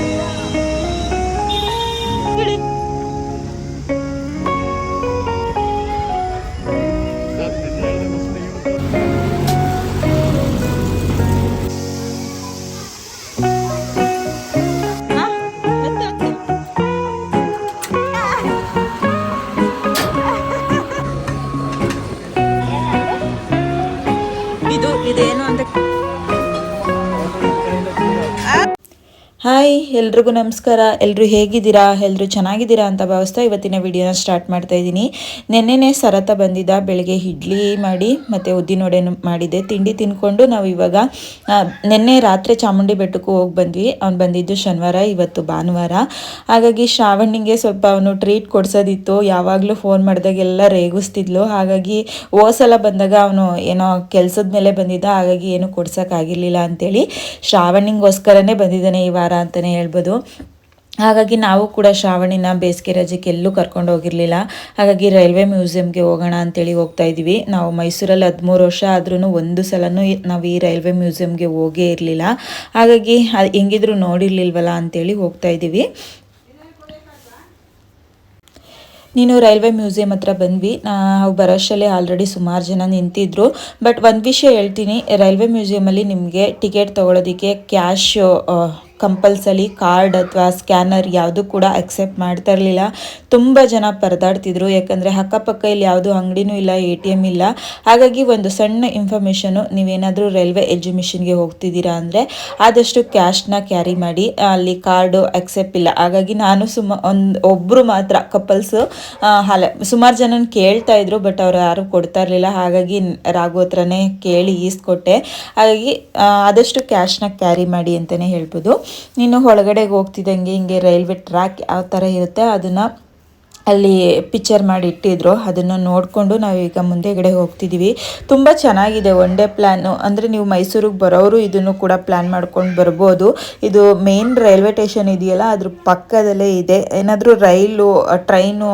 ಇದು ಹಾಯ್, ಎಲ್ರಿಗೂ ನಮಸ್ಕಾರ. ಎಲ್ಲರೂ ಹೇಗಿದ್ದೀರಾ? ಎಲ್ಲರೂ ಚೆನ್ನಾಗಿದ್ದೀರಾ ಅಂತ ಭಾವಿಸ್ತಾ ಇವತ್ತಿನ ವಿಡಿಯೋನ ಸ್ಟಾರ್ಟ್ ಮಾಡ್ತಾ ಇದ್ದೀನಿ. ನೆನ್ನೆನೇ ಸರತ ಬಂದಿದ್ದ ಬೆಳಗ್ಗೆ ಇಡ್ಲಿ ಮಾಡಿ, ಮತ್ತು ಉದ್ದಿನೊಡೆ ಮಾಡಿದ್ದೆ. ತಿಂಡಿ ತಿನ್ಕೊಂಡು ನಾವು ಇವಾಗ ನಿನ್ನೆ ರಾತ್ರಿ ಚಾಮುಂಡಿ ಬೆಟ್ಟಕ್ಕೂ ಹೋಗಿ ಬಂದ್ವಿ. ಅವ್ನು ಬಂದಿದ್ದು ಶನಿವಾರ, ಇವತ್ತು ಭಾನುವಾರ. ಹಾಗಾಗಿ ಶ್ರಾವಣಿಗೆ ಸ್ವಲ್ಪ ಅವನು ಟ್ರೀಟ್ ಕೊಡ್ಸೋದಿತ್ತು. ಯಾವಾಗಲೂ ಫೋನ್ ಮಾಡಿದಾಗೆಲ್ಲ ರೇಗಿಸ್ತಿದ್ಲು. ಹಾಗಾಗಿ ಓಸಲ ಸಲ ಬಂದಾಗ ಅವನು ಏನೋ ಕೆಲಸದ ಮೇಲೆ ಬಂದಿದ್ದ. ಹಾಗಾಗಿ ಏನು ಕೊಡ್ಸೋಕ್ಕಾಗಿರಲಿಲ್ಲ ಅಂಥೇಳಿ ಶ್ರಾವಣಿಗೋಸ್ಕರನೇ ಬಂದಿದ್ದಾನೆ ಈ ವಾರ. ಅಂತಲೇ ಹೇಳ್ಬೋದು. ಹಾಗಾಗಿ ನಾವು ಕೂಡ ಶ್ರಾವಣಿನ ಬೇಸಿಗೆ ರಜೆಗೆ ಎಲ್ಲೂ ಕರ್ಕೊಂಡು ಹೋಗಿರಲಿಲ್ಲ. ಹಾಗಾಗಿ ರೈಲ್ವೆ ಮ್ಯೂಸಿಯಂಗೆ ಹೋಗೋಣ ಅಂತೇಳಿ ಹೋಗ್ತಾ ಇದ್ದೀವಿ ನಾವು ಮೈಸೂರಲ್ಲಿ ಹದಿಮೂರು ವರ್ಷ ಆದ್ರೂ ಒಂದು ಸಲನೂ ನಾವು ಈ ರೈಲ್ವೆ ಮ್ಯೂಸಿಯಂಗೆ ಹೋಗೇ ಇರಲಿಲ್ಲ. ಹಾಗಾಗಿ ಹೆಂಗಿದ್ರು ನೋಡಿರ್ಲಿಲ್ವಲ್ಲ ಅಂತೇಳಿ ಹೋಗ್ತಾ ಇದ್ದೀವಿ. ನೀನು ರೈಲ್ವೆ ಮ್ಯೂಸಿಯಂ ಹತ್ರ ಬಂದ್ವಿ. ನಾವು ಬರೋಷಲ್ಲೇ ಆಲ್ರೆಡಿ ಸುಮಾರು ಜನ ನಿಂತಿದ್ರು. ಬಟ್ ಒಂದು ವಿಷಯ ಹೇಳ್ತೀನಿ. ರೈಲ್ವೆ ಮ್ಯೂಸಿಯಮಲ್ಲಿ ನಿಮಗೆ ಟಿಕೆಟ್ ತೊಗೊಳೋದಕ್ಕೆ ಕ್ಯಾಶ್ ಕಂಪಲ್ಸರಿ ಕಾರ್ಡ್ ಅಥವಾ ಸ್ಕ್ಯಾನರ್ ಯಾವುದು ಕೂಡ ಅಕ್ಸೆಪ್ಟ್ ಮಾಡ್ತಾ ಇರಲಿಲ್ಲ ತುಂಬ ಜನ ಪರದಾಡ್ತಿದ್ರು. ಯಾಕಂದರೆ ಅಕ್ಕಪಕ್ಕ ಇಲ್ಲಿ ಯಾವುದು ಅಂಗಡಿನೂ ಇಲ್ಲ, ಎ ಟಿ ಎಂ ಇಲ್ಲ. ಹಾಗಾಗಿ ಒಂದು ಸಣ್ಣ ಇನ್ಫಾರ್ಮೇಷನು ನೀವೇನಾದರೂ ರೈಲ್ವೆ ಎಜುಮಿಷನ್ಗೆ ಹೋಗ್ತಿದ್ದೀರಾ ಅಂದರೆ ಆದಷ್ಟು ಕ್ಯಾಶ್ನ ಕ್ಯಾರಿ ಮಾಡಿ ಅಲ್ಲಿ ಕಾರ್ಡು ಅಕ್ಸೆಪ್ಟ್ ಇಲ್ಲ. ಹಾಗಾಗಿ ನಾನು ಸುಮ ಒಂದು ಒಬ್ಬರು ಮಾತ್ರ ಕಪಲ್ಸು ಹಲ ಸುಮಾರು ಜನ ಕೇಳ್ತಾ ಇದ್ರು ಬಟ್ ಅವ್ರು ಯಾರು ಕೊಡ್ತಾ ಇರಲಿಲ್ಲ ಹಾಗಾಗಿ ರಾಘು ಹತ್ರನೇ ಕೇಳಿ ಈಸ್ಕೊಟ್ಟೆ. ಹಾಗಾಗಿ ಆದಷ್ಟು ಕ್ಯಾಶ್ನ ಕ್ಯಾರಿ ಮಾಡಿ ಅಂತಲೇ ಹೇಳ್ಬೋದು. ನೀನು ಒಳಗಡೆಗೆ ಹೋಗ್ತಿದ್ದಂಗೆ ಹಿಂಗೆ ರೈಲ್ವೆ ಟ್ರ್ಯಾಕ್ ಯಾವ ಥರ ಇರುತ್ತೆ ಅದನ್ನು ಅಲ್ಲಿ ಪಿಕ್ಚರ್ ಮಾಡಿ ಇಟ್ಟಿದ್ರು. ಅದನ್ನು ನೋಡಿಕೊಂಡು ನಾವೀಗ ಮುಂದೆಗಡೆ ಹೋಗ್ತಿದ್ದೀವಿ ತುಂಬ ಚೆನ್ನಾಗಿದೆ ಒನ್ ಡೇ ಪ್ಲ್ಯಾನು ಅಂದರೆ ನೀವು ಮೈಸೂರಿಗೆ ಬರೋರು ಇದನ್ನು ಕೂಡ ಪ್ಲ್ಯಾನ್ ಮಾಡ್ಕೊಂಡು ಬರ್ಬೋದು. ಇದು ಮೇನ್ ರೈಲ್ವೆ ಸ್ಟೇಷನ್ ಇದೆಯಲ್ಲ, ಅದ್ರ ಪಕ್ಕದಲ್ಲೇ ಇದೆ. ಏನಾದರೂ rail train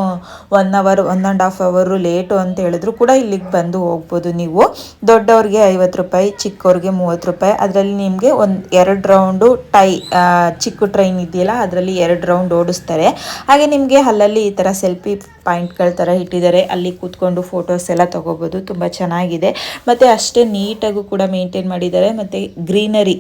one hour one and half ಅವರು ಲೇಟು ಅಂತ ಹೇಳಿದ್ರು ಕೂಡ ಇಲ್ಲಿಗೆ ಬಂದು ಹೋಗ್ಬೋದು ನೀವು. ದೊಡ್ಡವ್ರಿಗೆ ಐವತ್ತು ರೂಪಾಯಿ ಚಿಕ್ಕವ್ರಿಗೆ ಮೂವತ್ತು ರೂಪಾಯಿ. ಅದರಲ್ಲಿ ನಿಮಗೆ ಒಂದು ಎರಡು ರೌಂಡು ಟೈ ಚಿಕ್ಕ ಟ್ರೈನ್ ಇದೆಯಲ್ಲ, ಅದರಲ್ಲಿ ಎರಡು ರೌಂಡ್ ಓಡಿಸ್ತಾರೆ. ಹಾಗೆ ನಿಮಗೆ ಅಲ್ಲಲ್ಲಿ ಈ ಥರ ಸೆಲ್ಫಿ ಪಾಯಿಂಟ್ಗಳ ಥರ ಇಟ್ಟಿದ್ದಾರೆ. ಅಲ್ಲಿ ಕೂತ್ಕೊಂಡು ಫೋಟೋಸ್ ಎಲ್ಲ ತೊಗೋಬೋದು. ತುಂಬ ಚೆನ್ನಾಗಿದೆ. ಮತ್ತು ಅಷ್ಟೇ ನೀಟಾಗೂ ಕೂಡ ಮೇಂಟೈನ್ ಮಾಡಿದ್ದಾರೆ. ಮತ್ತು ಗ್ರೀನರಿ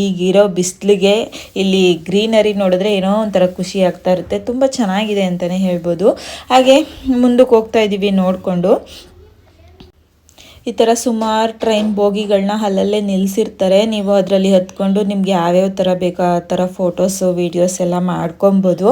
ಈಗಿರೋ ಬಿಸಿಲಿಗೆ ಇಲ್ಲಿ ಗ್ರೀನರಿ ನೋಡಿದ್ರೆ ಏನೋ ಒಂಥರ ಖುಷಿ ಆಗ್ತಾ ಇರುತ್ತೆ. ತುಂಬ ಚೆನ್ನಾಗಿದೆ ಅಂತಲೇ ಹೇಳ್ಬೋದು. ಹಾಗೆ ಮುಂದಕ್ಕೆ ಹೋಗ್ತಾ ಇದ್ದೀವಿ ನೋಡಿಕೊಂಡು. ಈ ಥರ ಸುಮಾರು ಟ್ರೈನ್ ಬೋಗಿಗಳನ್ನ ಅಲ್ಲಲ್ಲೇ ನಿಲ್ಲಿಸಿರ್ತಾರೆ ನೀವು ಅದರಲ್ಲಿ ಹತ್ಕೊಂಡು ನಿಮ್ಗೆ ಯಾವ್ಯಾವ ಥರ ಬೇಕೋ ಆ ಥರ ಫೋಟೋಸು ವೀಡಿಯೋಸ್ ಎಲ್ಲ ಮಾಡ್ಕೊಬೋದು.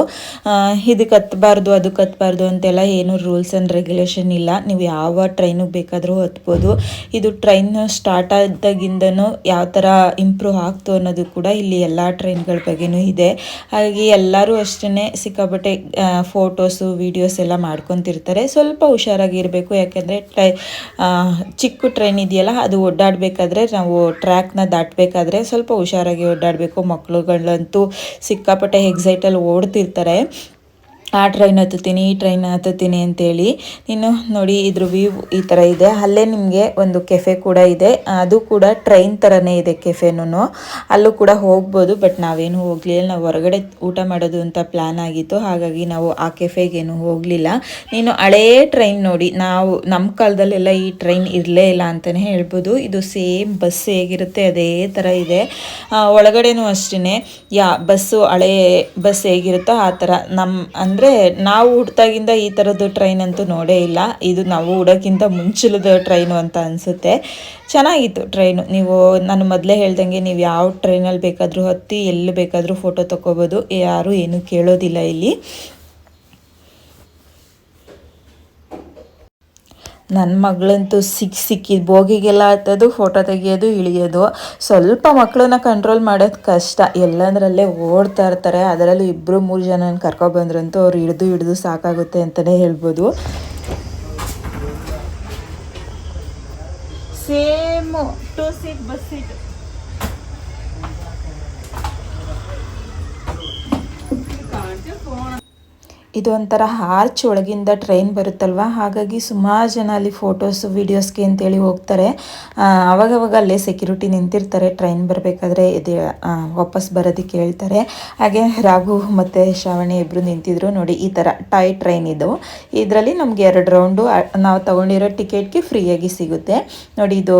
ಇದಕ್ಕೆ ಹತ್ಬಾರ್ದು ಅದಕ್ಕೆ ಹತ್ಬಾರ್ದು ಅಂತೆಲ್ಲ ಏನು ರೂಲ್ಸ್ ಆ್ಯಂಡ್ ರೆಗ್ಯುಲೇಷನ್ ಇಲ್ಲ. ನೀವು ಯಾವ ಟ್ರೈನಿಗೆ ಬೇಕಾದರೂ ಹತ್ಬೋದು. ಇದು ಟ್ರೈನ್ ಸ್ಟಾರ್ಟ್ ಆದಾಗಿಂದನೂ ಯಾವ ಥರ ಇಂಪ್ರೂವ್ ಆಗ್ತು ಅನ್ನೋದು ಕೂಡ ಇಲ್ಲಿ ಎಲ್ಲ ಟ್ರೈನ್ಗಳ ಬಗ್ಗೆನೂ ಇದೆ. ಹಾಗಾಗಿ ಎಲ್ಲರೂ ಅಷ್ಟೇ ಸಿಕ್ಕಾಪಟ್ಟೆ ಫೋಟೋಸು ವೀಡಿಯೋಸ್ ಎಲ್ಲ ಮಾಡ್ಕೊತಿರ್ತಾರೆ. ಸ್ವಲ್ಪ ಹುಷಾರಾಗಿರಬೇಕು. ಯಾಕೆಂದರೆ ಟ್ರೈ ಚಿಕ್ಕ ಟ್ರೈನ್ ಇದೆಯಲ್ಲ, ಅದು ಓಡಾಡಬೇಕಾದ್ರೆ ನಾವು ಟ್ರ್ಯಾಕ್ನ ದಾಟಬೇಕಾದ್ರೆ ಸ್ವಲ್ಪ ಹುಷಾರಾಗಿ ಓಡಾಡಬೇಕು. ಮಕ್ಕಳುಗಳಂತೂ ಸಿಕ್ಕಾಪಟ್ಟೆ ಎಕ್ಸೈಟಲ್ಲಿ ಓಡ್ತಿರ್ತಾರೆ. ಆ ಟ್ರೈನ್ ಹತ್ತುತ್ತೀನಿ, ಈ ಟ್ರೈನ್ ಹತ್ತುತ್ತೀನಿ ಅಂತೇಳಿ. ಇನ್ನು ನೋಡಿ, ಇದ್ರ ವ್ಯೂ ಈ ಥರ ಇದೆ. ಅಲ್ಲೇ ನಿಮಗೆ ಒಂದು ಕೆಫೆ ಕೂಡ ಇದೆ. ಅದು ಕೂಡ ಟ್ರೈನ್ ಥರನೇ ಇದೆ ಕೆಫೆನೂ ಅಲ್ಲೂ ಕೂಡ ಹೋಗ್ಬೋದು ಬಟ್ ನಾವೇನು ಹೋಗಲಿಲ್ಲ. ನಾವು ಹೊರಗಡೆ ಊಟ ಮಾಡೋದು ಅಂತ ಪ್ಲ್ಯಾನ್ ಆಗಿತ್ತು. ಹಾಗಾಗಿ ನಾವು ಆ ಕೆಫೆಗೇನು ಹೋಗಲಿಲ್ಲ. ನೀನು ಹಳೇ ಟ್ರೈನ್ ನೋಡಿ, ನಾವು ನಮ್ಮ ಕಾಲದಲ್ಲೆಲ್ಲ ಈ ಟ್ರೈನ್ ಇರಲೇ ಇಲ್ಲ ಅಂತಲೇ ಹೇಳ್ಬೋದು. ಇದು ಸೇಮ್ ಬಸ್ ಹೇಗಿರುತ್ತೆ, ಅದೇ ಥರ ಇದೆ. ಒಳಗಡೆನೂ ಅಷ್ಟೇ ಯಾ, ಬಸ್ಸು ಹಳೇ ಬಸ್ ಹೇಗಿರುತ್ತೋ ಆ ಥರ ನಮ್ಮ ಅಂದರೆ ನಾವು ಹುಟ್ಟಾಗಿಂದ ಈ ಥರದ್ದು ಟ್ರೈನ್ ಅಂತೂ ನೋಡೇ ಇಲ್ಲ. ಇದು ನಾವು ಹುಡೋಕ್ಕಿಂತ ಮುಂಚಿಲದ ಟ್ರೈನು ಅಂತ ಅನಿಸುತ್ತೆ. ಚೆನ್ನಾಗಿತ್ತು ಟ್ರೈನು ನೀವು ನಾನು ಮೊದಲೇ ಹೇಳ್ದಂಗೆ ನೀವು ಯಾವ ಟ್ರೈನಲ್ಲಿ ಬೇಕಾದರೂ ಹತ್ತಿ ಎಲ್ಲಿ ಬೇಕಾದರೂ ಫೋಟೋ ತೊಗೋಬೋದು ಯಾರೂ ಏನೂ ಕೇಳೋದಿಲ್ಲ ಇಲ್ಲಿ. ನನ್ನ ಮಗಳಂತೂ ಸಿಕ್ಕಿ ಸಿಕ್ಕಿದ್ದು ಬೋಗಿಗೆಲ್ಲ ಹತ್ತೋದು ಫೋಟೋ ತೆಗಿಯೋದು, ಇಳಿಯೋದು. ಸ್ವಲ್ಪ ಮಕ್ಕಳನ್ನ ಕಂಟ್ರೋಲ್ ಮಾಡೋದು ಕಷ್ಟ. ಎಲ್ಲಂದ್ರಲ್ಲೇ ಓಡ್ತಾ ಇರ್ತಾರೆ. ಅದರಲ್ಲೂ ಇಬ್ಬರು ಮೂರು ಜನ ಕರ್ಕೊಬಂದ್ರಂತೂ ಅವ್ರು ಹಿಡಿದು ಹಿಡಿದು ಸಾಕಾಗುತ್ತೆ ಅಂತಲೇ ಹೇಳ್ಬೋದು. Same to seat bus seat ಇದು ಒಂಥರ ಆರ್ಚ್ ಒಳಗಿಂದ ಟ್ರೈನ್ ಬರುತ್ತಲ್ವ? ಹಾಗಾಗಿ ಸುಮಾರು ಜನ ಅಲ್ಲಿ ಫೋಟೋಸು ವೀಡಿಯೋಸ್ಗೆ ಅಂತೇಳಿ ಹೋಗ್ತಾರೆ. ಅವಾಗವಾಗ ಅಲ್ಲೇ ಸೆಕ್ಯೂರಿಟಿ ನಿಂತಿರ್ತಾರೆ ಟ್ರೈನ್ ಬರಬೇಕಾದ್ರೆ ಇದು ವಾಪಸ್ ಬರೋದಕ್ಕೆ ಹೇಳ್ತಾರೆ ಹಾಗೆ ರಾಘು ಮತ್ತು ಶ್ರಾವಣಿ ಇಬ್ಬರು ನಿಂತಿದ್ರು ನೋಡಿ, ಈ ಥರ ಟಾಯ್ ಟ್ರೈನ್ ಇದು. ಇದರಲ್ಲಿ ನಮಗೆ ಎರಡು ರೌಂಡು ನಾವು ತಗೊಂಡಿರೋ ಟಿಕೆಟ್ಗೆ ಫ್ರೀಯಾಗಿ ಸಿಗುತ್ತೆ. ನೋಡಿ, ಇದು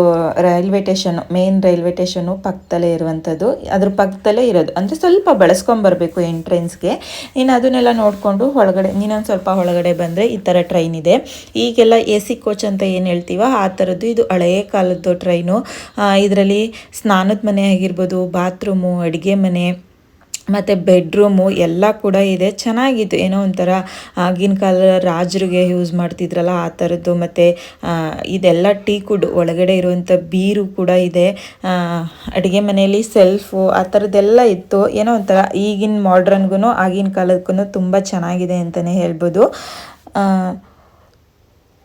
railway station main railway station ಪಕ್ಕದಲ್ಲೇ ಇರುವಂಥದ್ದು. ಅದ್ರ ಪಕ್ಕದಲ್ಲೇ ಇರೋದು. ಅಂದರೆ ಸ್ವಲ್ಪ ಬಳಸ್ಕೊಂಬರ್ಬೇಕು ಎಂಟ್ರೆನ್ಸ್ಗೆ ಇನ್ನು ಅದನ್ನೆಲ್ಲ ನೋಡಿಕೊಂಡು ಒಳಗಡೆ, ನೀನೊಂದು ಸ್ವಲ್ಪ ಒಳಗಡೆ ಬಂದರೆ ಈ ಥರ ಟ್ರೈನ್ ಇದೆ. ಈಗೆಲ್ಲ ಎ ಸಿ ಕೋಚ್ ಅಂತ ಏನು ಹೇಳ್ತೀವ? ಆ ಥರದ್ದು ಇದು ಹಳೆಯ ಕಾಲದ್ದು ಟ್ರೈನು ಇದರಲ್ಲಿ ಸ್ನಾನದ ಮನೆ ಆಗಿರ್ಬೋದು ಬಾತ್ರೂಮು ಅಡುಗೆ ಮನೆ ಮತ್ತು ಬೆಡ್ರೂಮು ಎಲ್ಲ ಕೂಡ ಇದೆ. ಚೆನ್ನಾಗಿತ್ತು. ಏನೋ ಒಂಥರ ಆಗಿನ ಕಾಲ ರಾಜರಿಗೆ ಯೂಸ್ ಮಾಡ್ತಿದ್ರಲ್ಲ, ಆ ಥರದ್ದು ಮತ್ತು ಇದೆಲ್ಲ ಟೀ ಕುಡ್ ಒಳಗಡೆ ಇರುವಂಥ ಬೀರು ಕೂಡ ಇದೆ. ಅಡುಗೆ ಮನೆಯಲ್ಲಿ ಸೆಲ್ಫು ಆ ಥರದ್ದೆಲ್ಲ ಇತ್ತು. ಏನೋ ಒಂಥರ ಈಗಿನ ಮಾಡ್ರನ್ಗೂ ಆಗಿನ ಕಾಲಕ್ಕೂ ತುಂಬ ಚೆನ್ನಾಗಿದೆ ಅಂತಲೇ ಹೇಳ್ಬೋದು.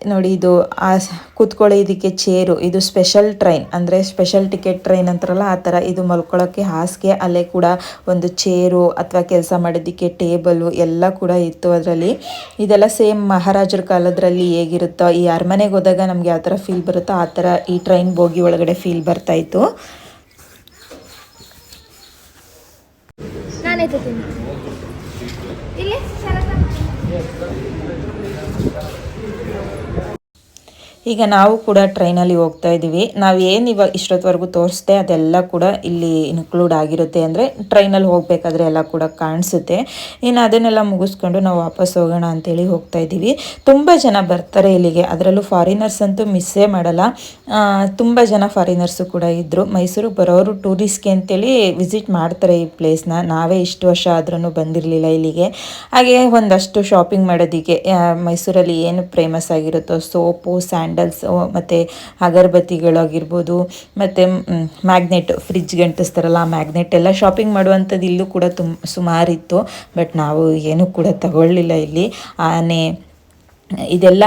ನೋಡಿ, ಇದು, ಆ ಕೂತ್ಕೊಳ್ಳೋ ಕೂತ್ಕೊಳ್ಳೋದಕ್ಕೆ ಚೇರು, ಇದು ಸ್ಪೆಷಲ್ ಟ್ರೈನ್ ಅಂದರೆ ಸ್ಪೆಷಲ್ ಟಿಕೆಟ್ ಟ್ರೈನ್ ಅಂತಾರಲ್ಲ, ಆ ಥರ ಇದು ಮಲ್ಕೊಳ್ಳೋಕ್ಕೆ ಹಾಸಿಗೆ, ಅಲ್ಲೇ ಕೂಡ ಒಂದು ಚೇರು ಅಥವಾ ಕೆಲಸ ಮಾಡೋದಕ್ಕೆ ಟೇಬಲು ಎಲ್ಲ ಕೂಡ ಇತ್ತು ಅದರಲ್ಲಿ. ಇದೆಲ್ಲ ಸೇಮ್ ಮಹಾರಾಜರ ಕಾಲದ್ರಲ್ಲಿ ಹೇಗಿರುತ್ತೋ, ಈ ಅರಮನೆಗೆ ಹೋದಾಗ ನಮಗೆ ಯಾವ ಥರ ಫೀಲ್ ಬರುತ್ತೋ, ಆ ಥರ ಈ ಟ್ರೈನ್ ಬೋಗಿ ಒಳಗಡೆ ಫೀಲ್ ಬರ್ತಾ ಇತ್ತು. ನಾನೇ Yes, that's ಈಗ ನಾವು ಕೂಡ ಟ್ರೈನಲ್ಲಿ ಹೋಗ್ತಾ ಇದ್ದೀವಿ. ನಾವು ಏನು ಇವಾಗ ಇಷ್ಟೊತ್ತವರೆಗೂ ತೋರಿಸ್ದೆ ಅದೆಲ್ಲ ಕೂಡ ಇಲ್ಲಿ ಇನ್ಕ್ಲೂಡ್ ಆಗಿರುತ್ತೆ ಅಂದರೆ ಟ್ರೈನಲ್ಲಿ ಹೋಗಬೇಕಾದ್ರೆ ಎಲ್ಲ ಕೂಡ ಕಾಣಿಸುತ್ತೆ. ಇನ್ನು ಅದನ್ನೆಲ್ಲ ಮುಗಿಸ್ಕೊಂಡು ನಾವು ವಾಪಸ್ ಹೋಗೋಣ ಅಂತೇಳಿ ಹೋಗ್ತಾ ಇದ್ದೀವಿ. ತುಂಬ ಜನ ಬರ್ತಾರೆ ಇಲ್ಲಿಗೆ. ಅದರಲ್ಲೂ ಫಾರಿನರ್ಸ್ ಅಂತೂ ಮಿಸ್ಸೇ ಮಾಡಲ್ಲ. ತುಂಬ ಜನ ಫಾರಿನರ್ಸು ಕೂಡ ಇದ್ದರು ಮೈಸೂರಿಗೆ ಬರೋರು ಟೂರಿಸ್ಟ್ಗೆ ಅಂತೇಳಿ ವಿಸಿಟ್ ಮಾಡ್ತಾರೆ ಈ ಪ್ಲೇಸ್ನ ನಾವೇ ಇಷ್ಟು ವರ್ಷ ಆದ್ರೂ ಬಂದಿರಲಿಲ್ಲ ಇಲ್ಲಿಗೆ. ಹಾಗೆ ಒಂದಷ್ಟು ಶಾಪಿಂಗ್ ಮಾಡೋದಕ್ಕೆ ಮೈಸೂರಲ್ಲಿ ಏನು ಫೇಮಸ್ ಆಗಿರುತ್ತೋ, ಸೋಪು ಸ್ಯಾಂಡಲ್ಸು ಮತ್ತು ಅಗರಬತ್ತಿಗಳಾಗಿರ್ಬೋದು ಮತ್ತು ಮ್ಯಾಗ್ನೆಟ್ ಫ್ರಿಜ್ಗೆ ಅಂಟಿಸ್ತಾರಲ್ಲ ಆ ಮ್ಯಾಗ್ನೆಟ್ ಎಲ್ಲ ಶಾಪಿಂಗ್ ಮಾಡುವಂಥದ್ದು ಇಲ್ಲೂ ಕೂಡ ತುಂಬ ಸುಮಾರಿತ್ತು ಬಟ್ ನಾವು ಏನೂ ಕೂಡ ತಗೊಳ್ಳಿಲ್ಲ ಇಲ್ಲಿ. ಆನೆ, ಇದೆಲ್ಲ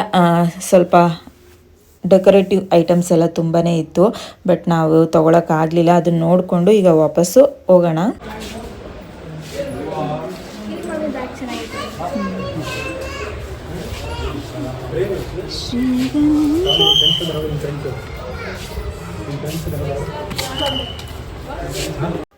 ಸ್ವಲ್ಪ ಡೆಕೋರೇಟಿವ್ ಐಟಮ್ಸ್ ಎಲ್ಲ ತುಂಬಾ ಇತ್ತು. ಬಟ್ ನಾವು ತೊಗೊಳಕ್ಕಾಗಲಿಲ್ಲ ಅದನ್ನ ನೋಡಿಕೊಂಡು ಈಗ ವಾಪಸ್ಸು ಹೋಗೋಣ. ಬ್ಯಾಗ್ ಚೆನ್ನಾಗಿದೆ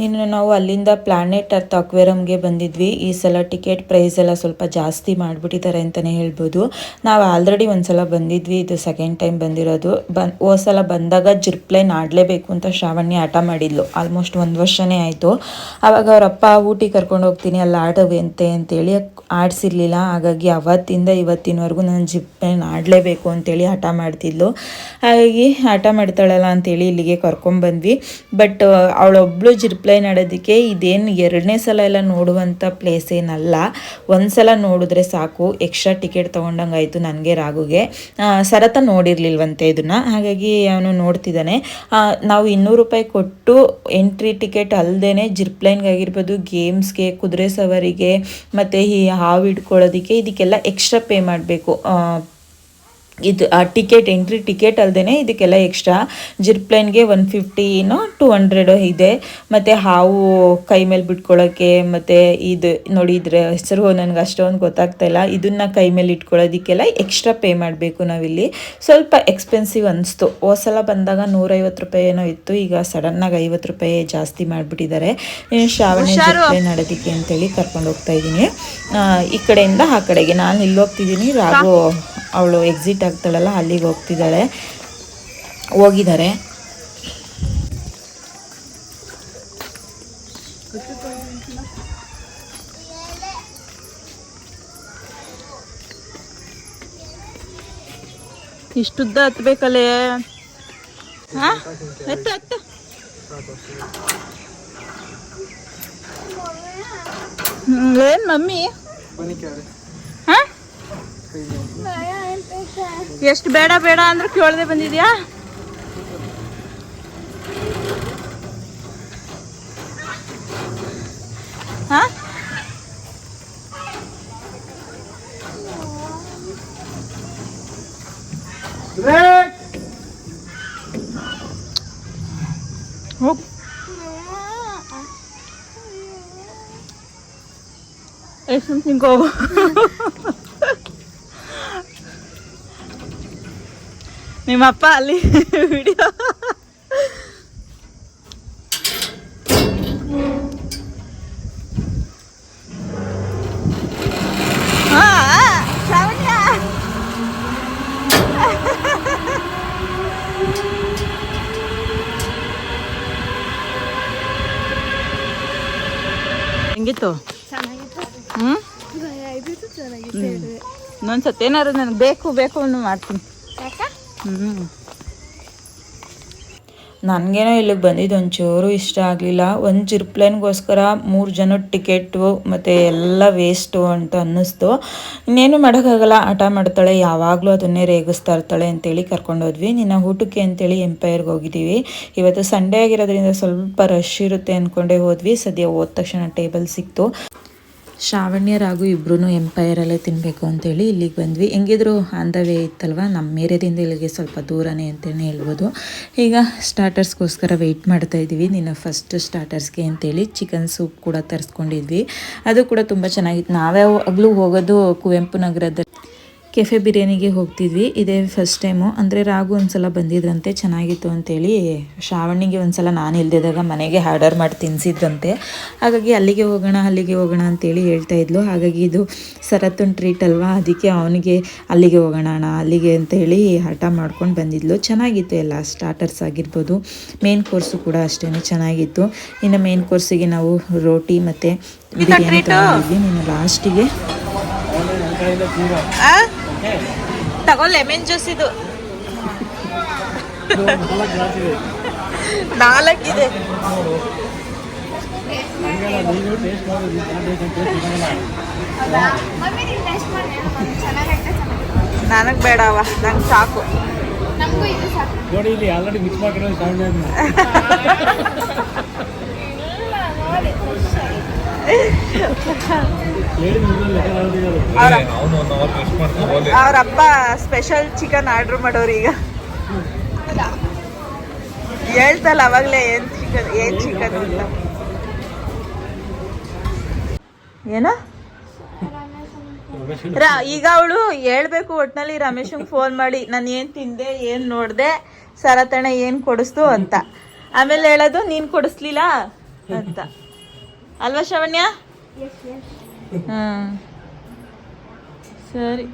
ನಿನ್ನೆ ನಾವು ಅಲ್ಲಿಂದ ಪ್ಲಾನೆಟ್ ಅರ್ಥ ಅಕ್ವೇರಮ್ಗೆ ಬಂದಿದ್ವಿ. ಈ ಸಲ ಟಿಕೆಟ್ ಪ್ರೈಸ್ ಎಲ್ಲ ಸ್ವಲ್ಪ ಜಾಸ್ತಿ ಮಾಡಿಬಿಟ್ಟಿದ್ದಾರೆ ಅಂತಲೇ ಹೇಳ್ಬೋದು. ನಾವು ಆಲ್ರೆಡಿ ಒಂದು ಸಲ ಬಂದಿದ್ವಿ. ಇದು ಸೆಕೆಂಡ್ ಟೈಮ್ ಬಂದಿರೋದು. ಬನ್ ಸಲ ಬಂದಾಗ ಜಿರ್ಪ್ಲೈನ್ ಆಡಲೇಬೇಕು ಅಂತ ಶ್ರಾವಣ್ಯ ಆಟ ಮಾಡಿದ್ಲು. ಆಲ್ಮೋಸ್ಟ್ ಒಂದು ವರ್ಷನೇ ಆಯಿತು. ಆವಾಗ ಅವರಪ್ಪ ಅಪ್ಪ ಊಟಿ ಕರ್ಕೊಂಡು ಹೋಗ್ತೀನಿ, ಅಲ್ಲಿ ಆಡವಂತೆ ಅಂತೇಳಿ ಆಡಿಸಿರ್ಲಿಲ್ಲ. ಹಾಗಾಗಿ ಅವತ್ತಿಂದ ಇವತ್ತಿನವರೆಗೂ ನಾನು ಜಿರ್ಪ್ಲೈನ್ ಆಡಲೇಬೇಕು ಅಂತೇಳಿ ಆಟ ಮಾಡ್ತಿದ್ಲು. ಹಾಗಾಗಿ ಆಟ ಮಾಡ್ತಾಳಲ್ಲ ಅಂತೇಳಿ ಇಲ್ಲಿಗೆ ಕರ್ಕೊಂಡ್ಬಂದ್ವಿ ಬಟ್ ಅವಳೊಬ್ಳು ಜಿರ್ಪ್ಲೈನ್ ಆಡೋದಕ್ಕೆ ಇದೇನು ಎರಡನೇ ಸಲ ಎಲ್ಲ ನೋಡುವಂಥ ಪ್ಲೇಸ್ ಏನಲ್ಲ. ಒಂದು ಸಲ ನೋಡಿದ್ರೆ ಸಾಕು ಎಕ್ಸ್ಟ್ರಾ ಟಿಕೆಟ್ ತೊಗೊಂಡಂಗೆ ಆಯಿತು ನನಗೆ ರಾಗುಗೆ. ಸರತ ನೋಡಿರ್ಲಿಲ್ವಂತೆ ಇದನ್ನು. ಹಾಗಾಗಿ ಅವನು ನೋಡ್ತಿದ್ದಾನೆ. ನಾವು ಇನ್ನೂರು ರೂಪಾಯಿ ಕೊಟ್ಟು ಎಂಟ್ರಿ ಟಿಕೆಟ್ ಅಲ್ಲದೇ ಜಿರ್ಪ್ಲೈನ್ಗೆ ಆಗಿರ್ಬೋದು ಗೇಮ್ಸ್ಗೆ ಕುದುರೆ ಸವಾರಿಗೆ, ಮತ್ತು ಈ ಹಾವು ಹಿಡ್ಕೊಳ್ಳೋದಕ್ಕೆ ಇದಕ್ಕೆಲ್ಲ ಎಕ್ಸ್ಟ್ರಾ ಪೇ ಮಾಡಬೇಕು. ಇದು ಆ ಟಿಕೆಟ್ ಎಂಟ್ರಿ ಟಿಕೆಟ್ ಅಲ್ಲದೆ ಇದಕ್ಕೆಲ್ಲ ಎಕ್ಸ್ಟ್ರಾ ಜಿರ್ಪ್ಲೈನ್ಗೆ ಒನ್ ಫಿಫ್ಟಿನೋ ಟು ಹಂಡ್ರೆಡು ಇದೆ. ಮತ್ತು ಹಾವು ಕೈ ಮೇಲೆ ಬಿಟ್ಕೊಳ್ಳೋಕ್ಕೆ ಮತ್ತು ಇದು ನೋಡಿ ಇದ್ರ ಹೆಸರು ನನಗೆ ಅಷ್ಟೊಂದು ಗೊತ್ತಾಗ್ತಾ ಇಲ್ಲ. ಇದನ್ನು ಕೈ ಮೇಲೆ ಇಟ್ಕೊಳ್ಳೋದಕ್ಕೆಲ್ಲ ಎಕ್ಸ್ಟ್ರಾ ಪೇ ಮಾಡಬೇಕು ನಾವಿಲ್ಲಿ. ಸ್ವಲ್ಪ ಎಕ್ಸ್ಪೆನ್ಸಿವ್ ಅನಿಸ್ತು. ಹೋದ ಸಲ ಬಂದಾಗ ನೂರೈವತ್ತು ರೂಪಾಯಿ ಏನೋ ಇತ್ತು. ಈಗ ಸಡನ್ನಾಗಿ ಐವತ್ತು ರೂಪಾಯಿ ಜಾಸ್ತಿ ಮಾಡಿಬಿಟ್ಟಿದ್ದಾರೆ ಶ್ರಾವಣಿ ಜಿರ್ಪ್ಲೈನ್ ಆಡೋದಕ್ಕೆ ಅಂತೇಳಿ ಕರ್ಕೊಂಡು ಹೋಗ್ತಾ ಇದ್ದೀನಿ ಈ ಕಡೆಯಿಂದ ಆ ಕಡೆಗೆ. ನಾನು ಇಲ್ಲಿ ಹೋಗ್ತಿದ್ದೀನಿ ರಾಘು ಅವಳು ಎಕ್ಸಿಟ್ ಆಗ್ತಾಳಲ್ಲ ಅಲ್ಲಿಗೆ ಹೋಗ್ತಿದ್ದಾಳೆ. ಹೋಗಿದ್ದಾರೆ. ಇಷ್ಟುದ್ದ ಹತ್ಬೇಕಲ್ಲೇ ಹಾ? ಹತ್ತು ಹತ್ತು ಏನು ಮಮ್ಮಿ? ಎಷ್ಟು ಬೇಡ ಬೇಡ ಅಂದ್ರೆ ಕೇಳದೆ ಬಂದಿದ್ಯಾ? ಹಾ? ಹೋಗ್. ಹೋಗು. ನಿಮ್ಮಪ್ಪ ಅಲ್ಲಿ ವಿಡಿಯೋ ಹೆಂಗಿತ್ತು? ಚೆನ್ನಾಗಿತ್ತು. ಹ್ಞೂ ಇನ್ನೊಂದ್ಸತಿ ಏನಾದ್ರು ನನಗೆ ಬೇಕು ಬೇಕು ಅನ್ನೋ ಮಾಡ್ತೀನಿ. ನನಗೇನೋ ಇಲ್ಲಿಗೆ ಬಂದಿದ್ದು ಒಂಚೂರು ಇಷ್ಟ ಆಗಲಿಲ್ಲ. ಒಂದು ಜಿರ್ಪ್ಲೈನ್ಗೋಸ್ಕರ ಮೂರು ಜನ ಟಿಕೆಟು ಮತ್ತು ಎಲ್ಲ ವೇಸ್ಟು ಅಂತ ಅನ್ನಿಸ್ತು. ಇನ್ನೇನು ಮಾಡೋಕ್ಕಾಗಲ್ಲ. ಹಠ ಮಾಡ್ತಾಳೆ. ಯಾವಾಗಲೂ ಅದನ್ನೇ ರೇಗಿಸ್ತಾ ಇರ್ತಾಳೆ ಅಂತೇಳಿ ಕರ್ಕೊಂಡೋದ್ವಿ ನಿನ್ನ ಊಟಕ್ಕೆ ಅಂತೇಳಿ ಎಂಪೈರ್ಗೆ ಹೋಗಿದ್ದೀವಿ. ಇವತ್ತು ಸಂಡೇ ಆಗಿರೋದ್ರಿಂದ ಸ್ವಲ್ಪ ರಶ್ ಇರುತ್ತೆ ಅಂದ್ಕೊಂಡೇ ಹೋದ್ವಿ. ಸದ್ಯ ಹೋದ ತಕ್ಷಣ ಟೇಬಲ್ ಸಿಕ್ತು. ಶ್ರಾವಣ್ಯರಾಗು ಇಬ್ಬರೂ ಎಂಪೈರಲ್ಲೇ ತಿನ್ನಬೇಕು ಅಂತೇಳಿ ಇಲ್ಲಿಗೆ ಬಂದ್ವಿ. ಹೆಂಗಿದ್ರು ಆನ್ ದ ವೇ ಇತ್ತಲ್ವ? ನಮ್ಮ ಏರಿಯಾದಿಂದ ಇಲ್ಲಿಗೆ ಸ್ವಲ್ಪ ದೂರನೇ ಅಂತಲೇ ಹೇಳ್ಬೋದು. ಈಗ ಸ್ಟಾರ್ಟರ್ಸ್ಗೋಸ್ಕರ ವೆಯ್ಟ್ ಮಾಡ್ತಾ ಇದ್ದೀವಿ. ನಿನ್ನ ಫಸ್ಟ್ ಸ್ಟಾರ್ಟರ್ಸ್ಗೆ ಅಂತೇಳಿ ಚಿಕನ್ ಸೂಪ್ ಕೂಡ ತರಿಸ್ಕೊಂಡಿದ್ವಿ. ಅದು ಕೂಡ ತುಂಬ ಚೆನ್ನಾಗಿತ್ತು. ನಾವ್ಯಾವಾಗಲೂ ಹೋಗೋದು ಕುವೆಂಪು ನಗರದ ಕೆಫೆ ಬಿರಿಯಾನಿಗೆ ಹೋಗ್ತಿದ್ವಿ. ಇದೇ ಫಸ್ಟ್ ಟೈಮು ಅಂದರೆ ರಾಗು ಒಂದ್ಸಲ ಬಂದಿದ್ರಂತೆ ಚೆನ್ನಾಗಿತ್ತು ಅಂತೇಳಿ ಶ್ರಾವಣಿಗೆ ಒಂದ್ಸಲ ನಾನು ಇಲ್ದಿದ್ದಾಗ ಮನೆಗೆ ಆರ್ಡರ್ ಮಾಡಿ ತಿನ್ಸಿದ್ರಂತೆ. ಹಾಗಾಗಿ ಅಲ್ಲಿಗೆ ಹೋಗೋಣ ಅಲ್ಲಿಗೆ ಹೋಗೋಣ ಅಂತೇಳಿ ಹೇಳ್ತಾ ಇದ್ಲು. ಹಾಗಾಗಿ ಇದು ಸರತ್ತೊಂದು ಟ್ರೀಟ್ ಅಲ್ವಾ? ಅದಕ್ಕೆ ಅವನಿಗೆ ಅಲ್ಲಿಗೆ ಹೋಗೋಣ ಅಲ್ಲಿಗೆ ಅಂತೇಳಿ ಹಠ ಮಾಡ್ಕೊಂಡು ಬಂದಿದ್ಲು. ಚೆನ್ನಾಗಿತ್ತು ಎಲ್ಲ ಸ್ಟಾರ್ಟರ್ಸ್ ಆಗಿರ್ಬೋದು. ಮೇನ್ ಕೋರ್ಸು ಕೂಡ ಅಷ್ಟೇ ಚೆನ್ನಾಗಿತ್ತು. ಇನ್ನು ಮೇನ್ ಕೋರ್ಸಿಗೆ ನಾವು ರೋಟಿ ಮತ್ತು ಬಿರಿಯಾನಿ ತಗೊಂಡಿದ್ವಿ. ನೀನು ಲಾಸ್ಟಿಗೆ ತಗೋ ಲೆಮನ್ ಜ್ಯೂಸ್ ಇದು. ನಾಲ್ಕಿದೆ. ನನಗೆ ಬೇಡವ ನಂಗೆ ಸಾಕು. ನೋಡಿ ಇಲ್ಲಿ ಆಲ್ರೆಡಿ ಮಿಕ್ಸ್ ಮಾಡಿರೋ ಸೌಂಡ್ ಅವ್ರ ಅಪ್ಪ ಸ್ಪೆಷಲ್ ಚಿಕನ್ ಆರ್ಡರ್ ಮಾಡೋರು ಈಗ. ಹೇಳ್ತಲ್ಲ ಅವಾಗಲೇ ಏನು ಚಿಕನ್ ಏನು ಚಿಕನ್ ಅಂತ. ಏನ? ಈಗ ಅವಳು ಹೇಳ್ಬೇಕು ಒಟ್ನಲ್ಲಿ ರಮೇಶಂಗೆ ಫೋನ್ ಮಾಡಿ, ನಾನು ಏನು ತಿಂದೆ, ಏನು ನೋಡಿದೆ, ಸರತಣ ಏನು ಕೊಡಿಸ್ತು? ಅಂತ. ಆಮೇಲೆ ಹೇಳೋದು, ನೀನು ಕೊಡಿಸ್ಲಿಲ್ಲ? ಅಂತ. ಅಲ್ವಾ ಶ್ರವಣ್ಯ ಹಾಂ. ಸರಿ.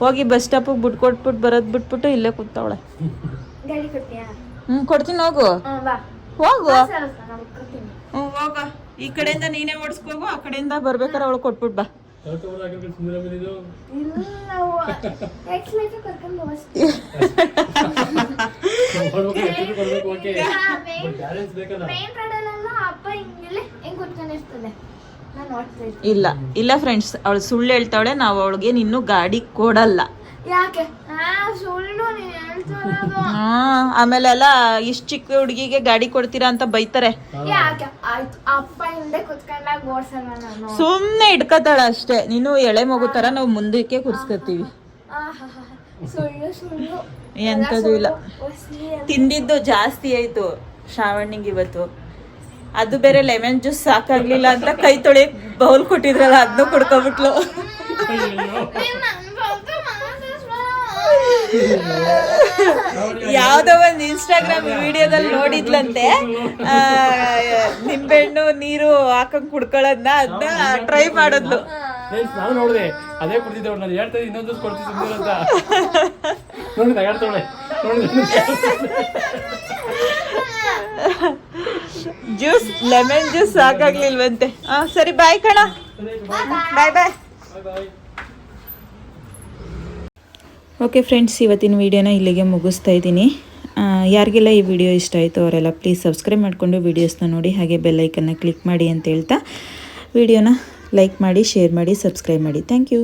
ಹೋಗಿ ಬಸ್ ಸ್ಟಾಪಿಗೆ ಬಿಟ್ಟು ಕೊಟ್ಬಿಟ್ಟು ಬರೋದು ಬಿಟ್ಬಿಟ್ಟು ಇಲ್ಲೇ ಕೂತಾವಳೆ. ಹ್ಞೂ ಕೊಡ್ತೀನಿ ಹೋಗು. ಹೋಗು. ಸರಿ ನಾನು ಕೊಡ್ತೀನಿ. ಹ್ಞೂ ಹೋಗ. ಈ ಕಡೆಯಿಂದ ನೀನೇ ಓಡಿಸ್ಕೋಗು ಆ ಕಡೆಯಿಂದ ಬರ್ಬೇಕಾರೆ ಅವಳು ಕೊಟ್ಬಿಟ್ಟು ಬಾ. ಅಪ್ಪ ಹಿಂಗಿಲ್ಲ ಹೆಂಗ್ ಕೂತ್ಕೊಂಡಿರ್ತದೆ ಇಲ್ಲ ಇಲ್ಲ ಫ್ರೆಂಡ್ಸ್ ಅವಳು ಸುಳ್ಳು ಹೇಳ್ತಾವಳೆ ನಾವು ಅವಳಿಗೆ ನಿನ್ನೂ ಗಾಡಿ ಕೊಡಲ್ಲ. ಯಾಕೆ? ಆಮೇಲೆ ಎಲ್ಲ ಇಷ್ಟು ಚಿಕ್ಕ ಹುಡುಗಿಗೆ ಗಾಡಿ ಕೊಡ್ತೀರಾ ಅಂತ ಬೈತಾರೆ. ಸುಮ್ನೆ ಇಟ್ಕೋತಾಳ ಅಷ್ಟೇ. ನೀನು ಎಳೆ ಮಗು ತರ ನಾವು ಮುಂದಕ್ಕೆ ಕುರ್ಸ್ಕೊತೀವಿ. ಎಂತದೂ ಇಲ್ಲ. ತಿಂದಿದ್ದು ಜಾಸ್ತಿ ಆಯ್ತು. ಶ್ರಾವಣಿಗೆ ಇವತ್ತು. ಅದು ಬೇರೆ ಲೆಮನ್ ಜ್ಯೂಸ್ ಸಾಕಾಗ್ಲಿಲ್ಲ ಅಂತ ಕೈ ತೊಳೆ ಬೌಲ್ ಕೊಟ್ಟಿದ್ರಲ್ಲ ಅದನ್ನು ಕುಡ್ಕೊಬಿಟ್ಲು. ಯಾವ್ದೋ ಒಂದು ಇನ್ಸ್ಟಾಗ್ರಾಮ್ ವಿಡಿಯೋದಲ್ಲಿ ನೋಡಿದ್ಲಂತೆ. ನಿಂಬೆಹಣ್ಣು ನೀರು ಹಾಕೊಂಡ್ ಕುಡ್ಕೊಳ್ಳೋದ್ನ ಅದನ್ನ ಟ್ರೈ ಮಾಡಿದ್ಲು. ನಾವು ನಾನು ನೋಡಿದೆ ಅದೇ ಕುಡಿದಿದ್ದೆ ನಾನು ಹೇಳ್ತಾ ಇನ್ನೊಂದು ಕೊಡ್ತಿದ್ದೆ ಅಂತ. ನೋಡಿ ನೋಡಿ ಜ್ಯೂಸ್ ಲೆಮನ್ ಜ್ಯೂಸ್ ಸಾಕಾಗ್ಲಿಲ್ವಂತೆ. ಆ, ಸರಿ ಬಾಯ್ ಕಣ. ಬಾಯ್ ಬಾಯ್. ಓಕೆ ಫ್ರೆಂಡ್ಸ್ ಇವತ್ತಿನ ವಿಡಿಯೋನ ಇಲ್ಲಿಗೆ ಮುಗಿಸ್ತಾ ಇದ್ದೀನಿ. ಯಾರಿಗೆಲ್ಲ ಈ ವಿಡಿಯೋ ಇಷ್ಟ ಆಯಿತು ಅವರೆಲ್ಲ ಪ್ಲೀಸ್ ಸಬ್ಸ್ಕ್ರೈಬ್ ಮಾಡಿಕೊಂಡು ವೀಡಿಯೋಸ್ನ ನೋಡಿ ಹಾಗೆ ಬೆಲ್ಲೈಕನ್ನ ಕ್ಲಿಕ್ ಮಾಡಿ ಅಂತ ಹೇಳ್ತಾ ವಿಡಿಯೋನ ಲೈಕ್ ಮಾಡಿ ಶೇರ್ ಮಾಡಿ ಸಬ್ಸ್ಕ್ರೈಬ್ ಮಾಡಿ. Thank you